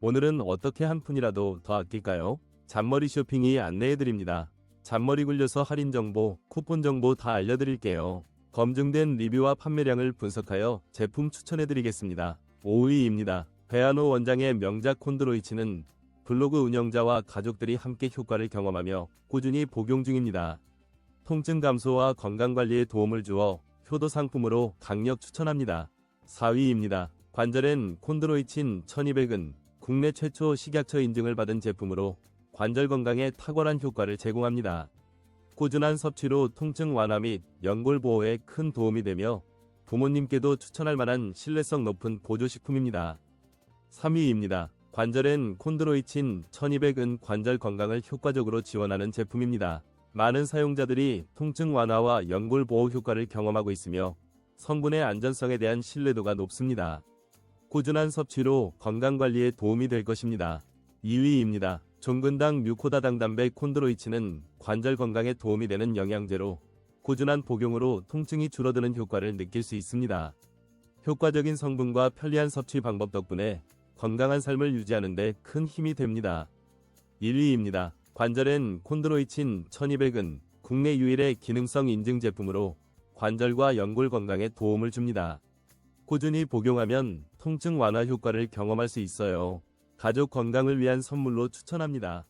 오늘은 어떻게 한 푼이라도 더 아낄까요? 잔머리 쇼핑이 안내해드립니다. 잔머리 굴려서 할인 정보, 쿠폰 정보 다 알려드릴게요. 검증된 리뷰와 판매량을 분석하여 제품 추천해드리겠습니다. 5위입니다. 베아노 원장의 명작 콘드로이치는 블로그 운영자와 가족들이 함께 효과를 경험하며 꾸준히 복용 중입니다. 통증 감소와 건강 관리에 도움을 주어 효도 상품으로 강력 추천합니다. 4위입니다. 관절엔 콘드로이친 1200은 국내 최초 식약처 인증을 받은 제품으로 관절 건강에 탁월한 효과를 제공합니다. 꾸준한 섭취로 통증 완화 및 연골 보호에 큰 도움이 되며 부모님께도 추천할 만한 신뢰성 높은 보조식품입니다. 3위입니다. 관절엔 콘드로이친 1200은 관절 건강을 효과적으로 지원하는 제품입니다. 많은 사용자들이 통증 완화와 연골 보호 효과를 경험하고 있으며 성분의 안전성에 대한 신뢰도가 높습니다. 꾸준한 섭취로 건강 관리에 도움이 될 것입니다. 2위입니다. 종근당 뮤코다당 담배 콘드로이치는 관절 건강에 도움이 되는 영양제로 꾸준한 복용으로 통증이 줄어드는 효과를 느낄 수 있습니다. 효과적인 성분과 편리한 섭취 방법 덕분에 건강한 삶을 유지하는 데 큰 힘이 됩니다. 1위입니다. 관절엔 콘드로이친 1200은 국내 유일의 기능성 인증 제품으로 관절과 연골 건강에 도움을 줍니다. 꾸준히 복용하면 통증 완화 효과를 경험할 수 있어요. 가족 건강을 위한 선물로 추천합니다.